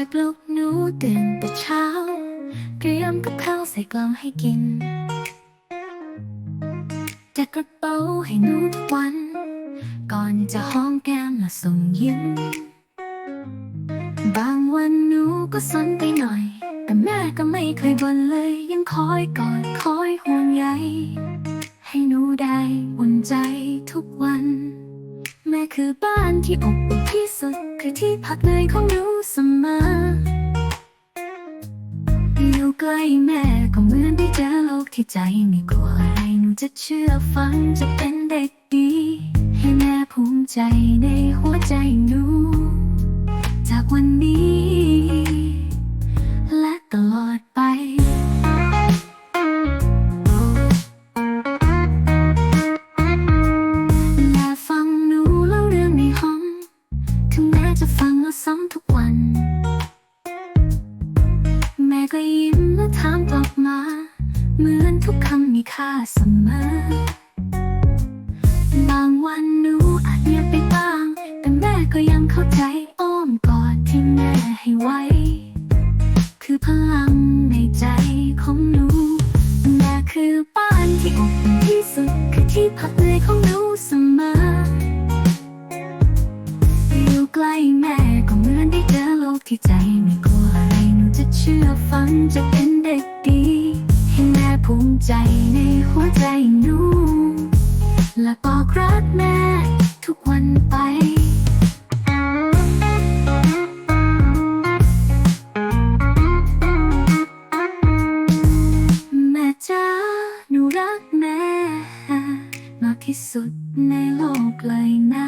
อยปลุกหนูตื่นแต่เช้า เตรียมกับข้าวใส่กล่องให้กินจัดกระเป๋าให้หนูทุกวัน ก่อนจะห้อมแก้มและส่งยิ้มบางวันหนูก็สนไปหน่อย แต่แม่ก็ไม่เคยบ่นเลย ยังคอยกอดคอยห่วงใยให้หนูได้อุ่นใจทุกวัน แม่คือบ้านที่อบอุ่นที่สุด คือที่พักในของหนูเสมออยู่ใกล้แม่ก็เหมือนได้เจอโลกที่ใจไม่กลัวอะไรหนูจะเชื่อฟังจะเป็นเด็กดี ให้แม่ภูมิใจในหัวใจหนู จากวันนี้ ก็ยิ้มและถามกลับมา เหมือนทุกคำมีค่าเสมอบางวันหนูอาจเงียบไปบ้าง แต่แม่ก็ยังเข้าใจอ้อมกอดที่แม่ให้ไว้ คือพลังในใจของหนูแม่คือบ้านที่อบอุ่นที่สุด คือที่พักเลยของหนูเสมออยู่ใกล้แม่ก็เหมือนได้เจอโลกที่ใจไม่ก ชื่อฟังจะเป็นเด็กดี ให้แม่ภูมิใจในหัวใจหนู และบอกรักแม่ทุกวันไปแม่จ้านูรักแม่มากที่สุดในโลกเลยนะ